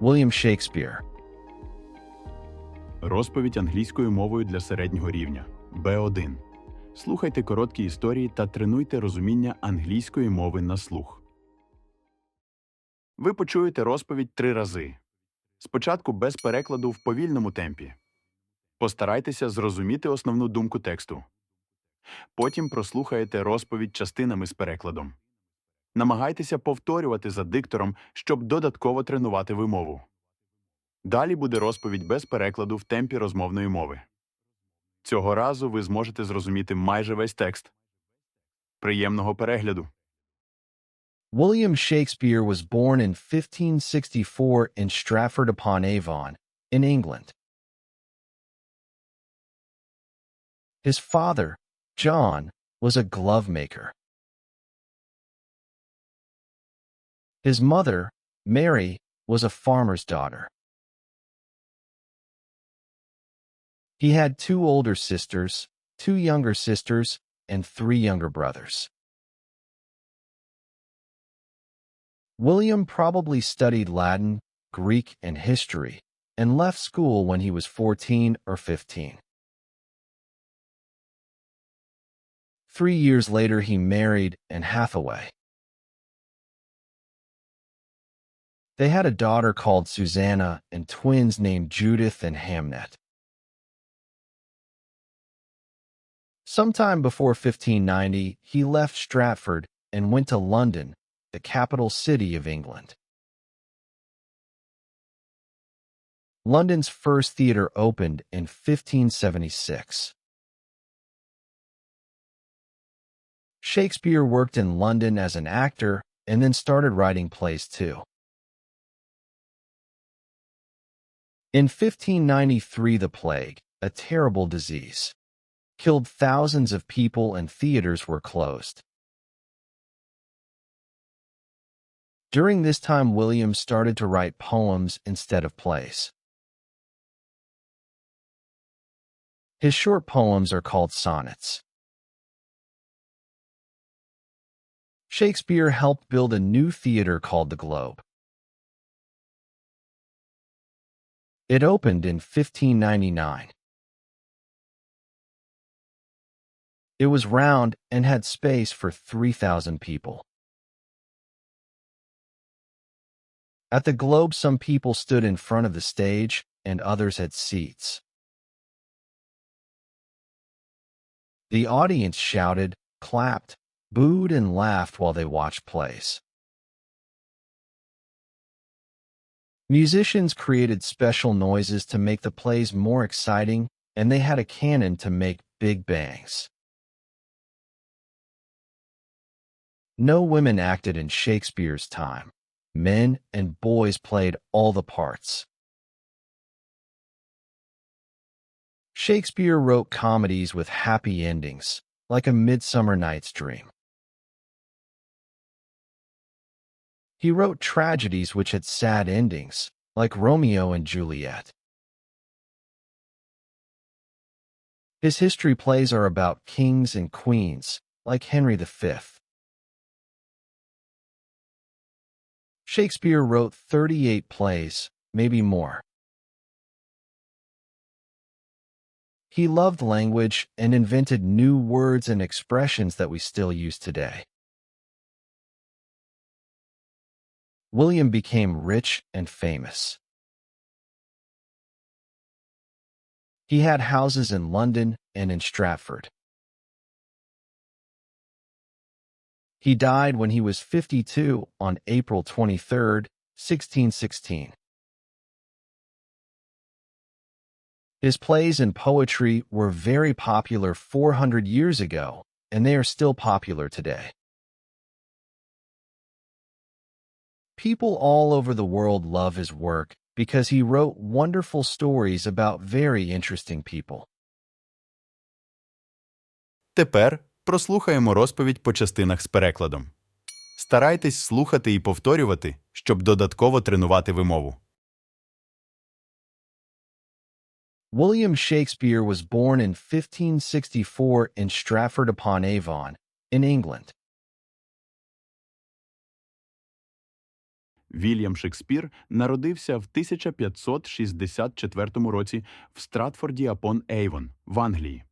William Shakespeare. Розповідь англійською мовою для середнього рівня Б1. Слухайте короткі історії та тренуйте розуміння англійської мови на слух. Ви почуєте розповідь три рази. Спочатку без перекладу в повільному темпі. Постарайтеся зрозуміти основну думку тексту. Потім прослухаєте розповідь частинами з перекладом. Намагайтеся повторювати за диктором, щоб додатково тренувати вимову. Далі буде розповідь без перекладу в темпі розмовної мови. Цього разу ви зможете зрозуміти майже весь текст. Приємного перегляду! William Shakespeare was born in 1564 in Stratford upon Avon, in England. His father, John, was a glove maker. His mother, Mary, was a farmer's daughter. He had two older sisters, two younger sisters, and three younger brothers. William probably studied Latin, Greek, and history, and left school when he was 14 or 15. Three years later, he married Anne Hathaway. They had a daughter called Susanna and twins named Judith and Hamnet. Sometime before 1590, he left Stratford and went to London, the capital city of England. London's first theatre opened in 1576. Shakespeare worked in London as an actor and then started writing plays too. In 1593, the plague, a terrible disease, killed thousands of people and theaters were closed. During this time, William started to write poems instead of plays. His short poems are called sonnets. Shakespeare helped build a new theater called the Globe. It opened in 1599. It was round and had space for 3,000 people. At the Globe, some people stood in front of the stage and others had seats. The audience shouted, clapped, booed, and laughed while they watched plays. Musicians created special noises to make the plays more exciting, and they had a cannon to make big bangs. No women acted in Shakespeare's time. Men and boys played all the parts. Shakespeare wrote comedies with happy endings, like A Midsummer Night's Dream. He wrote tragedies which had sad endings, like Romeo and Juliet. His history plays are about kings and queens, like Henry V. Shakespeare wrote 38 plays, maybe more. He loved language and invented new words and expressions that we still use today. William became rich and famous. He had houses in London and in Stratford. He died when he was 52 on April 23, 1616. His plays and poetry were very popular 400 years ago, and they are still popular today. People all over the world love his work because he wrote wonderful stories about very interesting people. Тепер прослухаємо розповідь по частинах з перекладом. Старайтесь слухати і повторювати, щоб додатково тренувати вимову. William Shakespeare was born in 1564 in Stratford upon Avon, in England. Вільям Шекспір народився в 1564 році в Стратфорді апон Ейвон в Англії.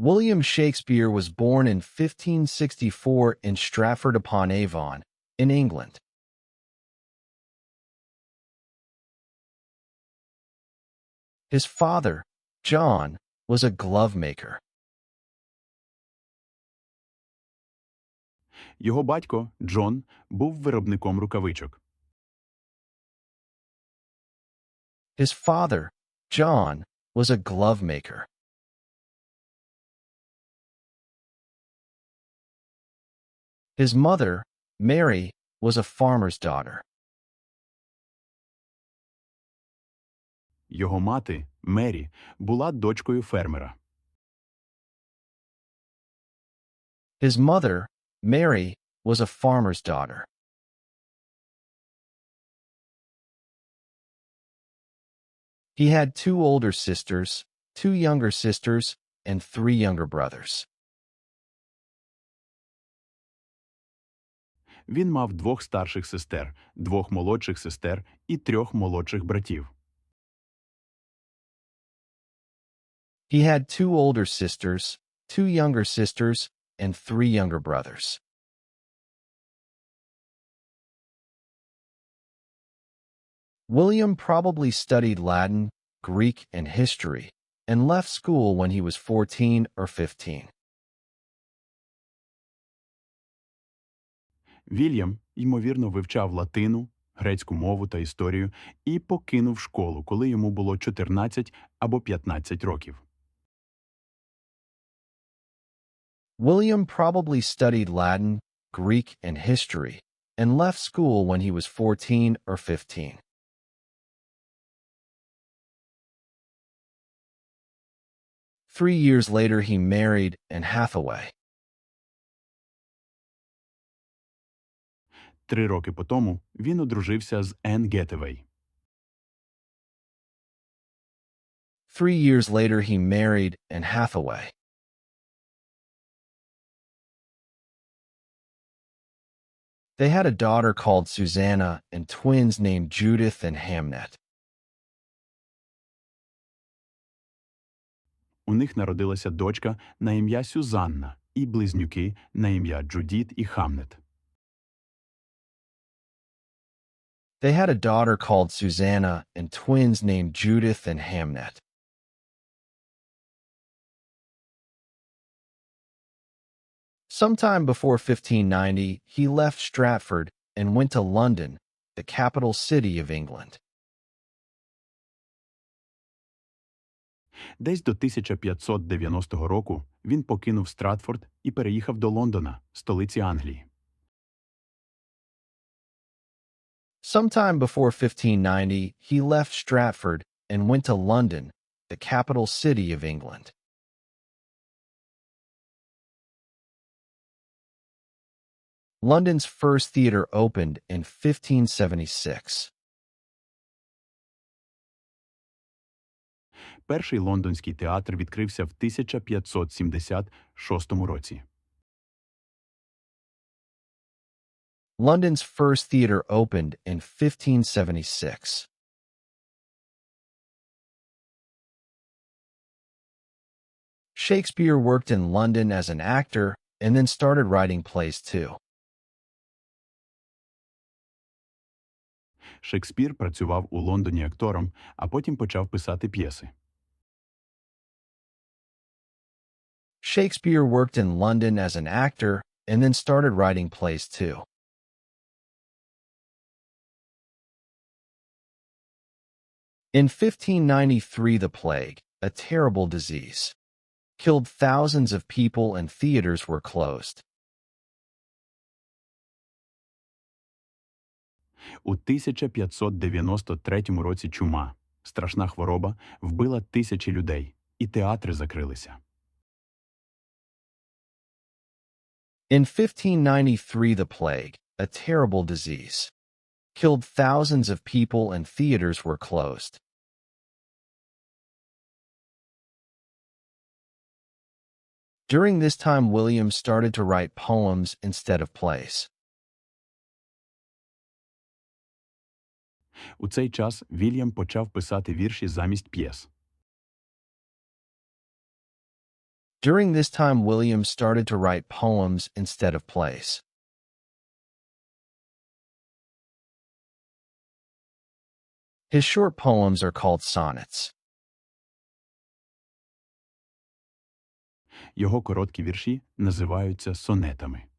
William Shakespeare was born in 1564 in Stratford upon Avon, in England. His father, John, was a glove maker. Його батько Джон був виробником рукавичок. His father, John, was a glove maker. His mother, Mary, was a farmer's daughter. Його мати Мері була дочкою фермера. His mother, Mary, was a farmer's daughter. He had two older sisters, two younger sisters, and three younger brothers. Він мав двох старших сестер, двох молодших сестер і трьох молодших братів. He had two older sisters, two younger sisters, and three younger brothers. William probably studied Latin, Greek, and history, and left school when he was 14 or 15. Вільям, ймовірно, вивчав латину, грецьку мову та історію і покинув школу, коли йому було 14 або 15 років. William probably studied Latin, Greek, and history, and left school when he was 14 or 15. Three years later, he married Anne Hathaway. Три роки по тому він одружився з Енн Гетевей. Three years later, he married Anne Hathaway. They had a daughter called Susanna and twins named Judith and Hamnet. У них народилася дочка на ім'я Сюзанна і близнюки на ім'я Джудіт і Хамнет. They had a daughter called Susanna and twins named Judith and Hamnet. Sometime before 1590, he left Stratford and went to London, the capital city of England. Десь до 1590 року він покинув Стратфорд і переїхав до Лондона, столиці Англії. Sometime before 1590, he left Stratford and went to London, the capital city of England. London's first theater opened in 1576. Перший лондонський театр відкрився в 1576 році. London's first theater opened in 1576. Shakespeare worked in London as an actor and then started writing plays too. Шекспір працював у Лондоні актором, а потім почав писати п'єси. Shakespeare worked in London as an actor and then started writing plays too. In 1593, the plague, a terrible disease, killed thousands of people and theaters were closed. У 1593 році чума, страшна хвороба, вбила тисячі людей, і театри закрилися. In 1593, the plague, a terrible disease, killed thousands of people and theaters were closed. During this time, William started to write poems instead of plays. У цей час Вільям почав писати вірші замість п'єс. During this time, William started to write poems instead of plays. His short poems are called sonnets. Його короткі вірші називаються сонетами.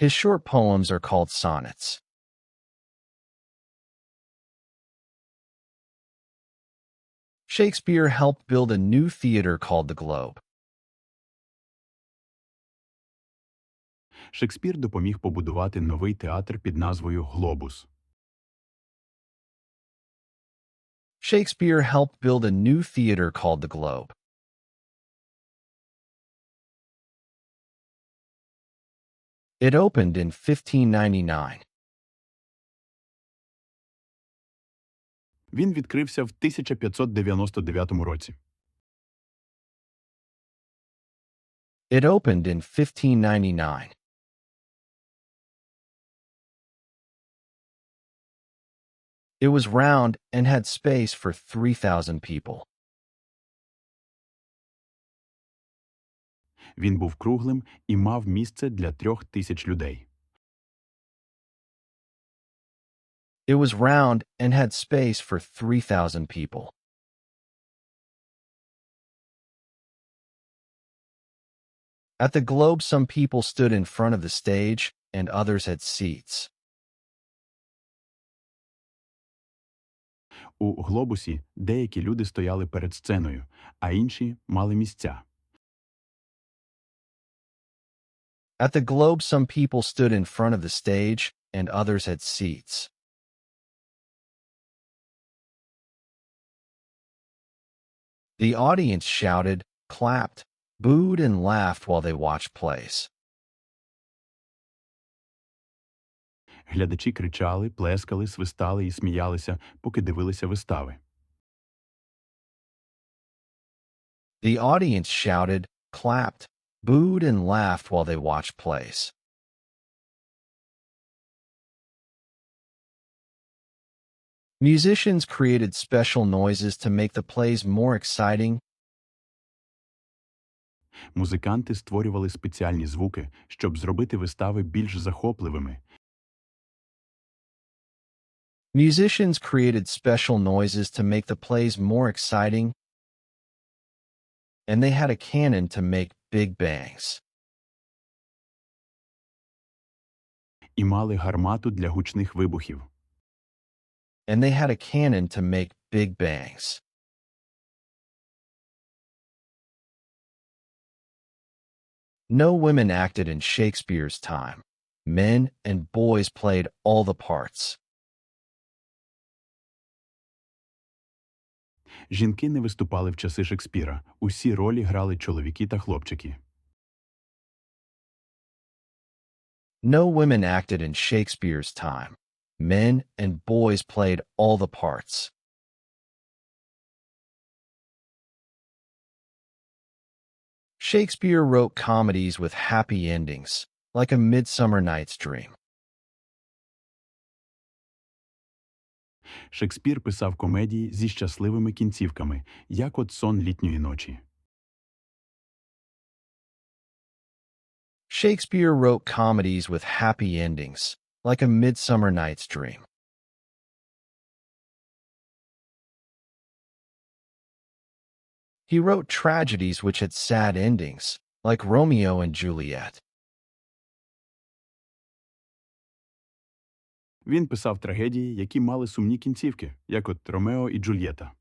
His short poems are called sonnets. Shakespeare helped build a new theater called the Globe. Шекспір допоміг побудувати новий театр під назвою Глобус. Shakespeare helped build a new theater called the Globe. It opened in 1599. Він відкрився в 1599 році. It opened in 1599. It was round and had space for 3,000 people. Він був круглим і мав місце для трьох тисяч людей. It was round and had space for 3,000 people. At the Globe, some people stood in front of the stage and others had seats. У глобусі деякі люди стояли перед сценою, а інші мали місця. At the Globe, some people stood in front of the stage and others had seats. The audience shouted, clapped, booed, and laughed while they watched plays. Глядачі кричали, плескали, свистали і сміялися, поки дивилися вистави. The audience shouted, clapped, booed, and laughed while they watched plays. Musicians created special noises to make the plays more exciting Музиканти створювали спеціальні звуки, щоб зробити вистави більш захопливими. Musicians created special noises to make the plays more exciting, and they had a cannon to make big bangs. і мали гармату для гучних вибухів. And they had a cannon to make big bangs. No women acted in Shakespeare's time. Men and boys played all the parts. Жінки не виступали в часи Шекспіра. Усі ролі грали чоловіки та хлопчики. No women acted in Shakespeare's time. Men and boys played all the parts. Shakespeare wrote comedies with happy endings, like A Midsummer Night's Dream. Шекспір писав комедії зі щасливими кінцівками, як от сон літньої ночі. Shakespeare wrote comedies with happy endings, like A Midsummer Night's Dream. He wrote tragedies which had sad endings, like Romeo and Juliet. Він писав трагедії, які мали сумні кінцівки, як от Ромео і Джульєта.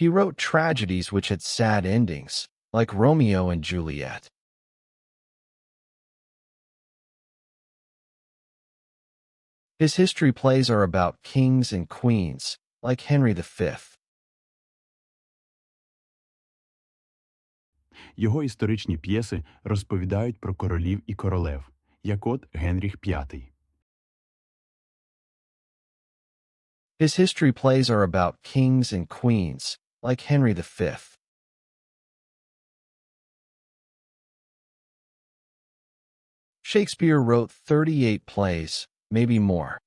He wrote tragedies which had sad endings, like Romeo and Juliet. His history plays are about kings and queens, like Henry V. Його історичні п'єси розповідають про королів і королев, як от Генріх V. His history plays are about kings and queens, like Henry V. Shakespeare wrote 38 plays, maybe more.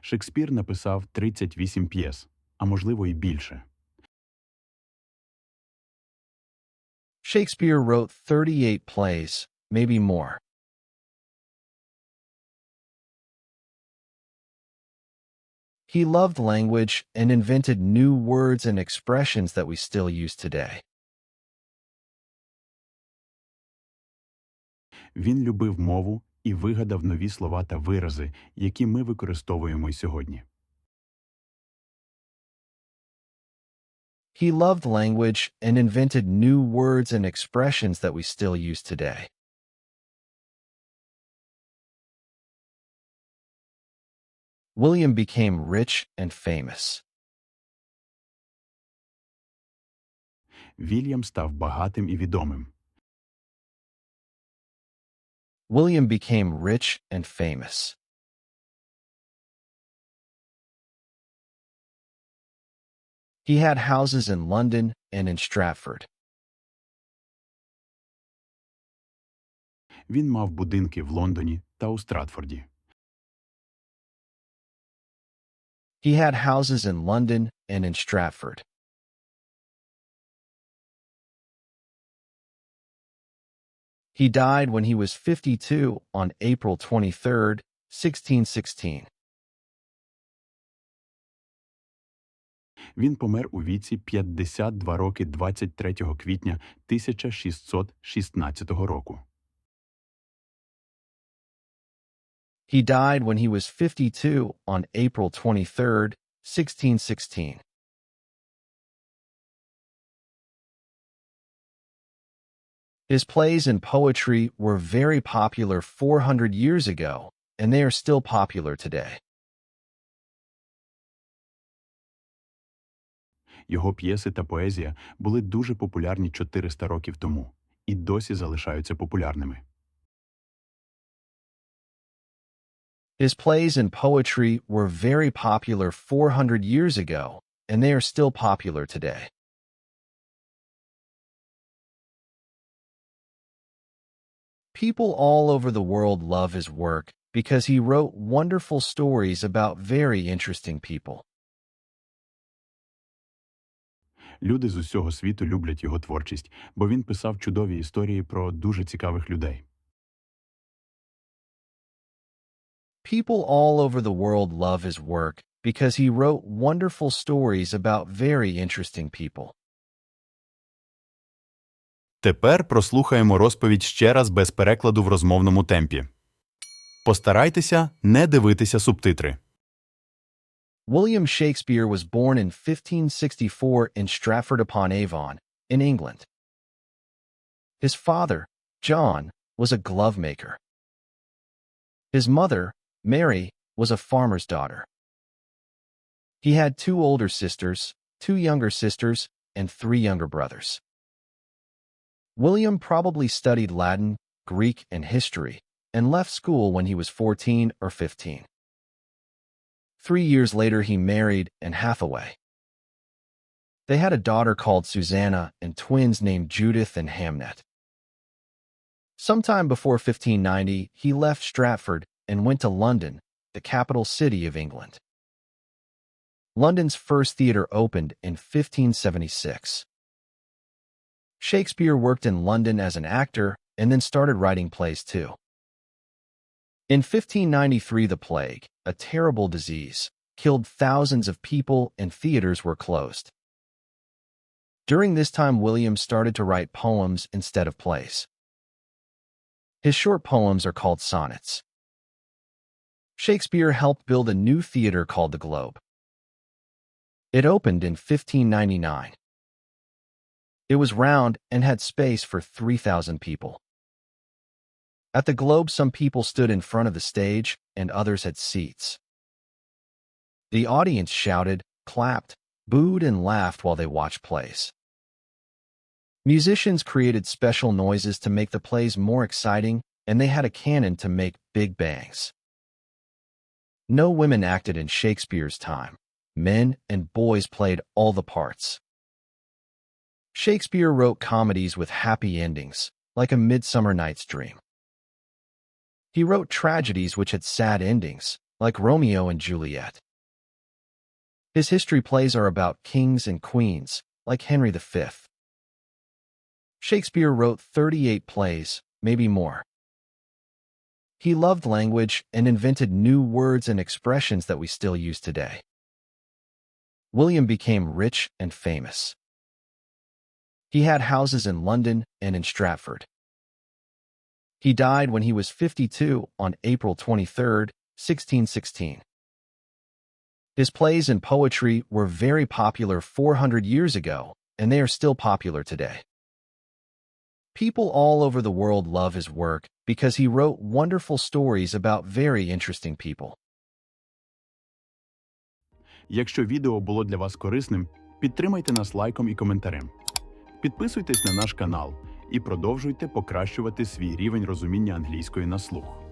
Шекспір написав 38 п'єс, а можливо і більше. Shakespeare wrote 38 plays, maybe more. He loved language and invented new words and expressions that we still use today. Він любив мову і вигадав нові слова та вирази, які ми використовуємо й сьогодні. He loved language and invented new words and expressions that we still use today. William became rich and famous. Вільям став багатим і відомим. William became rich and famous. He had houses in London and in Stratford. Він мав будинки в Лондоні та у Стратфорді. He had houses in London and in Stratford. He died when he was 52 on April 23, 1616. Він помер у віці 52 роки 23 квітня 1616 року. He died when he was 52 on April 23, 1616. His plays and poetry were very popular 400 years ago, and they are still popular today. Його п'єси та поезія були дуже популярні 400 років тому і досі залишаються популярними. His plays and poetry were very popular 400 years ago, and they are still popular today. People all over the world love his work because he wrote wonderful stories about very interesting people. Люди з усього світу люблять його творчість, бо він писав чудові історії про дуже цікавих людей. People all over the world love his work because he wrote wonderful stories about very interesting people. Тепер прослухаємо розповідь ще раз без перекладу в розмовному темпі. Постарайтеся не дивитися субтитри. William Shakespeare was born in 1564 in Stratford-upon-Avon, in England. His father, John, was a glove maker. His mother, Mary, was a farmer's daughter. He had two older sisters, two younger sisters, and three younger brothers. William probably studied Latin, Greek, and history, and left school when he was 14 or 15. Three years later, he married Anne Hathaway. They had a daughter called Susanna and twins named Judith and Hamnet. Sometime before 1590, he left Stratford and went to London, the capital city of England. London's first theatre opened in 1576. Shakespeare worked in London as an actor and then started writing plays too. In 1593, the plague, a terrible disease, killed thousands of people and theaters were closed. During this time, William started to write poems instead of plays. His short poems are called sonnets. Shakespeare helped build a new theater called the Globe. It opened in 1599. It was round and had space for 3,000 people. At the Globe, some people stood in front of the stage and others had seats. The audience shouted, clapped, booed, and laughed while they watched plays. Musicians created special noises to make the plays more exciting, and they had a cannon to make big bangs. No women acted in Shakespeare's time. Men and boys played all the parts. Shakespeare wrote comedies with happy endings, like A Midsummer Night's Dream. He wrote tragedies which had sad endings, like Romeo and Juliet. His history plays are about kings and queens, like Henry V. Shakespeare wrote 38 plays, maybe more. He loved language and invented new words and expressions that we still use today. William became rich and famous. He had houses in London and in Stratford. He died when he was 52 on April 23, 1616. His plays and poetry were very popular 400 years ago, and they are still popular today. People all over the world love his work because he wrote wonderful stories about very interesting people. Якщо відео було для вас корисним, підтримайте нас лайком і коментарем. Підписуйтесь на наш канал І продовжуйте покращувати свій рівень розуміння англійської на слух.